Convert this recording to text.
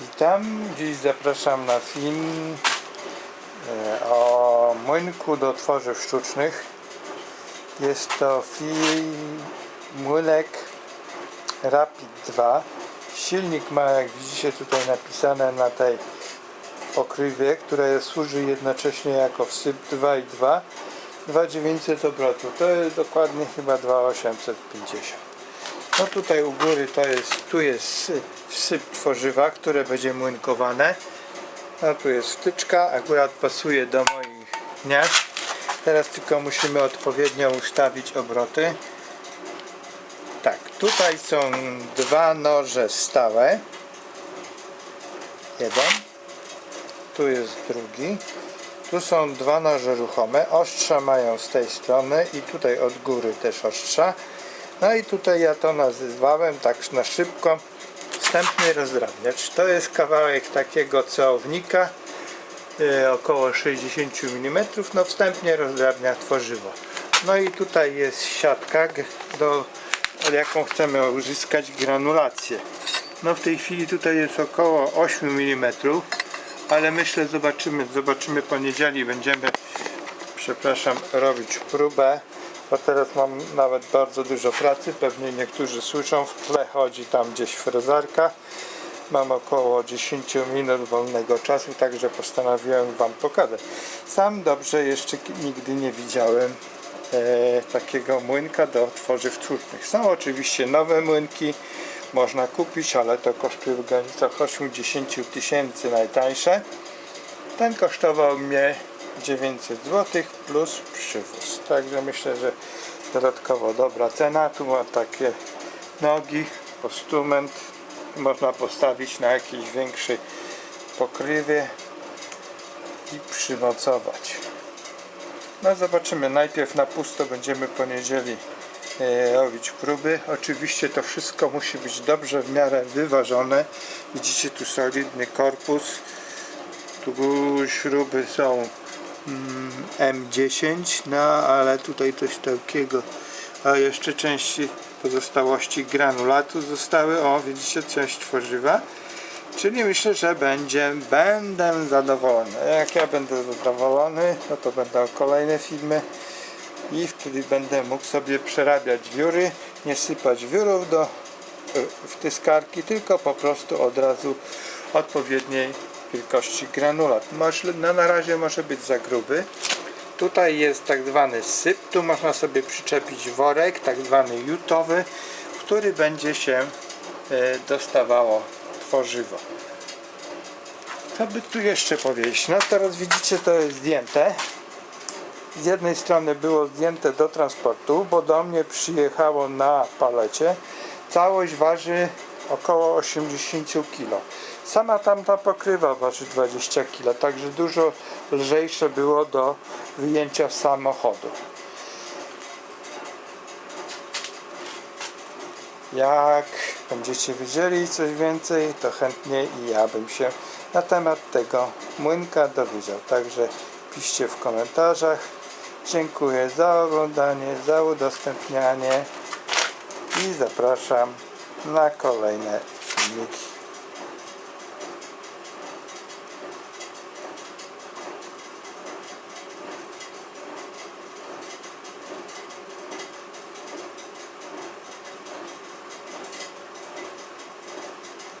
Witam, dziś zapraszam na film e, o młynku do tworzyw sztucznych. Jest to film młynek Rapid 2. Silnik ma, jak widzicie tutaj napisane na tej pokrywie, która służy jednocześnie jako wsyp 2 i 2. 2900 obrotu, to jest dokładnie chyba 2850. No tutaj u góry to jest, tu jest sy- wsyp tworzywa, które będzie młynkowane. No tu jest wtyczka, akurat pasuje do moich gniazd. Teraz tylko musimy odpowiednio ustawić obroty. Tak, tutaj są dwa noże stałe. Jeden. Tu jest drugi. Tu są dwa noże ruchome. Ostrza mają z tej strony i tutaj od góry też ostrza. No i tutaj ja to nazywałem tak na szybko wstępny rozdrabniacz. To jest kawałek takiego ceownika e, około 60 mm. No wstępnie rozdrabnia tworzywo. No i tutaj jest siatka, do, jaką chcemy uzyskać granulację. No w tej chwili tutaj jest około 8 mm, ale myślę zobaczymy, zobaczymy poniedziałek będziemy przepraszam, robić próbę, bo teraz mam nawet bardzo dużo pracy, pewnie niektórzy słyszą, w tle chodzi tam gdzieś frezarka. Mam około 10 minut wolnego czasu, także postanowiłem Wam pokazać. Sam dobrze jeszcze nigdy nie widziałem e, takiego młynka do tworzyw sztucznych. Są oczywiście nowe młynki, można kupić, ale to kosztuje w granicach 80 tysięcy najtańsze. Ten kosztował mnie 900 zł plus przywóz. Także myślę, że dodatkowo dobra cena. Tu ma takie nogi, postument. Można postawić na jakiejś większej pokrywie i przymocować. No zobaczymy. Najpierw na pusto będziemy poniedzieli e, robić próby. Oczywiście to wszystko musi być dobrze w miarę wyważone. Widzicie tu solidny korpus. Tu śruby są M10, no ale tutaj coś takiego. A jeszcze części pozostałości granulatu zostały. O, widzicie, część tworzywa. Czyli myślę, że będzie, będę zadowolony. Jak ja będę zadowolony, no to będą kolejne filmy i wtedy będę mógł sobie przerabiać wióry, nie sypać wiórów do wtyskarki, tylko po prostu od razu odpowiedniej wielkości granulat. Może, no na razie może być za gruby. Tutaj jest tak zwany syp, tu można sobie przyczepić worek, tak zwany jutowy, który będzie się e, dostawało tworzywo. Co by tu jeszcze powiedzieć? No teraz widzicie to jest zdjęte. Z jednej strony było zdjęte do transportu, bo do mnie przyjechało na palecie. Całość waży około 80 kg. Sama tamta pokrywa waży 20 kg, także dużo lżejsze było do wyjęcia z samochodu. Jak będziecie wiedzieli coś więcej, to chętnie i ja bym się na temat tego młynka dowiedział. Także piszcie w komentarzach. Dziękuję za oglądanie, za udostępnianie i zapraszam na kolejne filmiki.